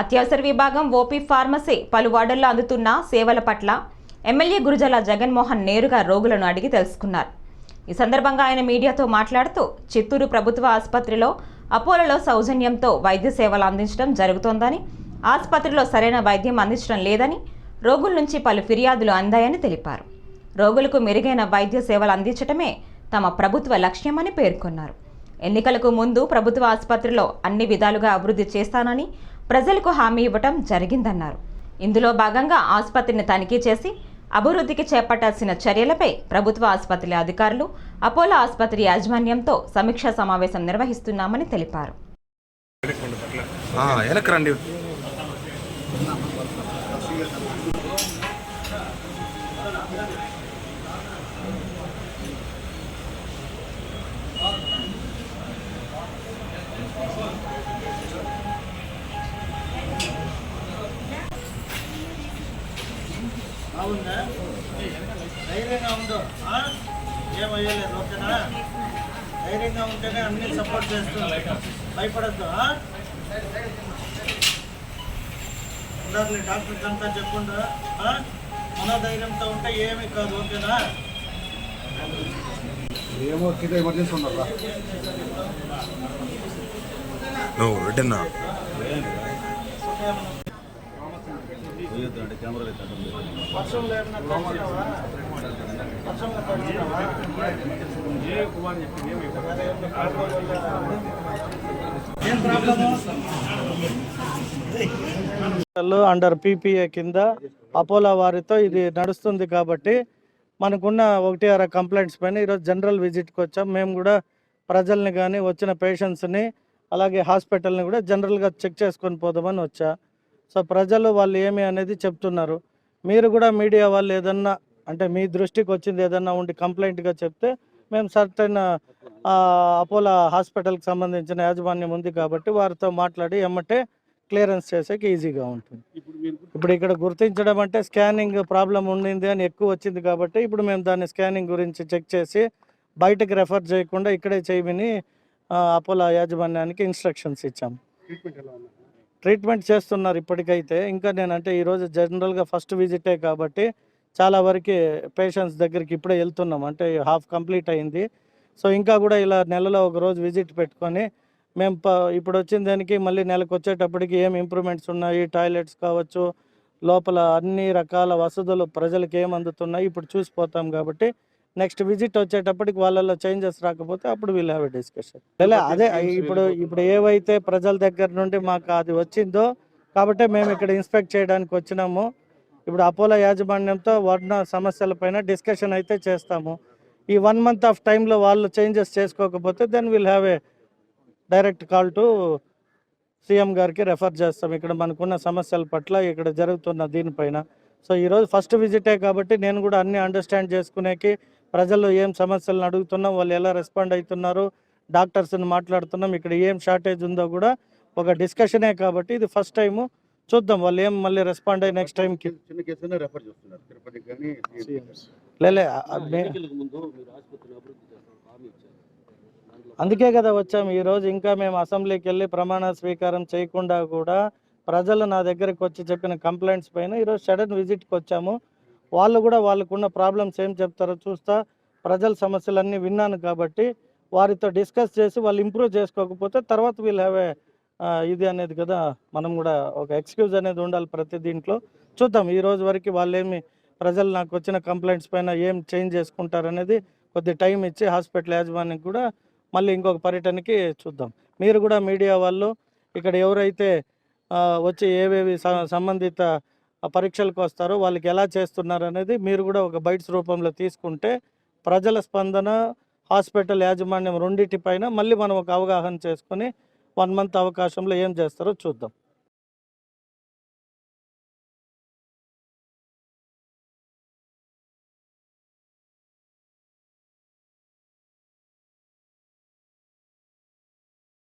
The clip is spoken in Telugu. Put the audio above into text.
అత్యవసర విభాగం ఓపీ ఫార్మసీ పలు వార్డుల్లో అందుతున్న సేవల పట్ల ఎమ్మెల్యే గురుజల జగన్మోహన్ నేరుగా రోగులను అడిగి తెలుసుకున్నారు. ఈ సందర్భంగా ఆయన మీడియాతో మాట్లాడుతూ చిత్తూరు ప్రభుత్వ ఆసుపత్రిలో అపోలలో సౌజన్యంతో వైద్య సేవలు అందించడం జరుగుతోందని ఆసుపత్రిలో సరైన వైద్యం అందించడం లేదని రోగుల నుంచి పలు ఫిర్యాదులు అందాయని తెలిపారు. రోగులకు మెరుగైన వైద్య సేవలు అందించడమే తమ ప్రభుత్వ లక్ష్యమని పేర్కొన్నారు. ఎన్నికలకు ముందు ప్రభుత్వ ఆసుపత్రిలో అన్ని విధాలుగా అభివృద్ధి చేస్తానని ప్రజలకు హామీ ఇవ్వటం జరిగిందన్నారు. ఇందులో భాగంగా ఆసుపత్రిని తనిఖీ చేసి అభివృద్ధికి చేపట్టాల్సిన చర్యలపై ప్రభుత్వ ఆసుపత్రి అధికారులు అపోలో ఆసుపత్రి యాజమాన్యంతో సమీక్షా సమావేశం నిర్వహిస్తున్నామని తెలిపారు. బాగుందా? ధైర్యంగా ఉండు. ఆ? ఏం అయ్యలేదు ఓకేనా? ధైర్యంగా ఉంటేనే అన్ని సపోర్ట్ చేస్తుంది. భయపడద్దు ఉండాలి డాక్టర్కి అంతా చెప్పుండు ఆ? మనోధైర్యంతో ఉంటే ఏమీ కాదు ఓకేనా? ఏమో కింద ఎమర్జెన్సీ ఉండాలా నువ్వు రిటర్న్ వర్షంలో ఏమన్నా అండర్ పీపీఏ కింద అపోలో వారితో ఇది నడుస్తుంది కాబట్టి మనకున్న ఒకటి అర కంప్లైంట్స్ పైన ఈరోజు జనరల్ విజిట్కి వచ్చాం. మేము కూడా ప్రజల్ని కానీ వచ్చిన పేషెంట్స్ని అలాగే హాస్పిటల్ని కూడా జనరల్గా చెక్ చేసుకొని పోదామని వచ్చా. సో ప్రజలు వాళ్ళు ఏమి అనేది చెప్తున్నారు. మీరు కూడా మీడియా వాళ్ళు ఏదన్నా అంటే మీ దృష్టికి వచ్చింది ఏదన్నా ఉండి కంప్లైంట్గా చెప్తే మేము సర్టైన్ అపోలో హాస్పిటల్కి సంబంధించిన యాజమాన్యం ఉంది కాబట్టి వారితో మాట్లాడి ఎమ్మటే క్లియరెన్స్ చేసేకి ఈజీగా ఉంటుంది. ఇప్పుడు ఇక్కడ గుర్తించడం అంటే స్కానింగ్ ప్రాబ్లం ఉండింది అని ఎక్కువ వచ్చింది కాబట్టి ఇప్పుడు మేము దాన్ని స్కానింగ్ గురించి చెక్ చేసి బయటకు రెఫర్ చేయకుండా ఇక్కడే చేయమని అపోలో యాజమాన్యానికి ఇన్స్ట్రక్షన్స్ ఇచ్చాము ట్రీట్మెంట్ చేస్తున్నారు ఇప్పటికైతే. ఇంకా నేనంటే ఈరోజు జనరల్గా ఫస్ట్ విజిటే కాబట్టి చాలా వరకు పేషెంట్స్ దగ్గరికి ఇప్పుడే వెళ్తున్నాం. అంటే హాఫ్ కంప్లీట్ అయింది. సో ఇంకా కూడా ఇలా నెలలో ఒక రోజు విజిట్ పెట్టుకొని మేము ప ఇప్పుడు వచ్చిన దానికి మళ్ళీ నెలకు వచ్చేటప్పటికి ఏం ఇంప్రూవ్మెంట్స్ ఉన్నాయి? టాయిలెట్స్ కావచ్చు లోపల అన్ని రకాల వసతులు ప్రజలకు ఏం అందుతున్నాయి? ఇప్పుడు చూసిపోతాం కాబట్టి నెక్స్ట్ విజిట్ వచ్చేటప్పటికి వాళ్ళలో చేంజెస్ రాకపోతే అప్పుడు వీల్ హ్యావ్ ఎ డిస్కషన్ లే అదే ఇప్పుడు ఇప్పుడు ఏవైతే ప్రజల దగ్గర నుండి మాకు అది వచ్చిందో కాబట్టి మేము ఇక్కడ ఇన్స్పెక్ట్ చేయడానికి వచ్చినాము. ఇప్పుడు అపోలో యాజమాన్యంతో వర్ణ సమస్యలపైన డిస్కషన్ అయితే చేస్తాము. ఈ వన్ మంత్ ఆఫ్ టైంలో వాళ్ళు చేంజెస్ చేసుకోకపోతే then will have a direct call to CM గారికి రెఫర్ చేస్తాం. ఇక్కడ మనకున్న సమస్యల పట్ల ఇక్కడ జరుగుతున్న దీనిపైన. సో ఈరోజు ఫస్ట్ విజిటే కాబట్టి నేను కూడా అన్ని అండర్స్టాండ్ చేసుకునేకి ప్రజలు ఏం సమస్యలను అడుగుతున్నాం వాళ్ళు ఎలా రెస్పాండ్ అవుతున్నారు డాక్టర్స్ని మాట్లాడుతున్నాం ఇక్కడ ఏం షార్టేజ్ ఉందో కూడా ఒక డిస్కషనే కాబట్టి ఇది ఫస్ట్ టైము చూద్దాం వాళ్ళు ఏం మళ్ళీ రెస్పాండ్ అయ్యి నెక్స్ట్ టైంకి చిన్న కేసునే రెఫర్ చేస్తున్నారు తిరుపతికి కానీ లేలే అందుకే కదా వచ్చాము ఈ రోజు ఇంకా మేము అసెంబ్లీకి వెళ్ళి ప్రమాణ స్వీకారం చేయకుండా కూడా ప్రజలు నా దగ్గరికి వచ్చి చెప్పిన కంప్లైంట్స్ పైన ఈరోజు సడన్ విజిట్కి వచ్చాము. వాళ్ళు కూడా వాళ్ళకున్న ప్రాబ్లమ్స్ ఏం చెప్తారో చూస్తా. ప్రజల సమస్యలన్నీ విన్నాను కాబట్టి వారితో డిస్కస్ చేసి వాళ్ళు ఇంప్రూవ్ చేసుకోకపోతే తర్వాత వీళ్ళు హ్యావ్ ఏ ఇది అనేది కదా మనం కూడా ఒక ఎక్స్క్యూజ్ అనేది ఉండాలి ప్రతి దీంట్లో. చూద్దాం ఈ రోజు వరకు వాళ్ళు ప్రజలు నాకు వచ్చిన కంప్లైంట్స్ పైన ఏం చేంజ్ చేసుకుంటారు అనేది కొద్ది టైం ఇచ్చి హాస్పిటల్ యాజమాన్యం కూడా మళ్ళీ ఇంకొక పర్యటనకి చూద్దాం. మీరు కూడా మీడియా వాళ్ళు ఇక్కడ ఎవరైతే వచ్చి ఏవేవి సంబంధిత పరీక్షలకు వస్తారో. వాళ్ళకి ఎలా చేస్తున్నారు అనేది మీరు కూడా ఒక బైట్స్ రూపంలో తీసుకుంటే ప్రజల స్పందన హాస్పిటల్ యాజమాన్యం రెండింటి పైన మళ్ళీ మనం ఒక అవగాహన చేసుకొని వన్ మంత్ అవకాశంలో ఏం చేస్తారో చూద్దాం.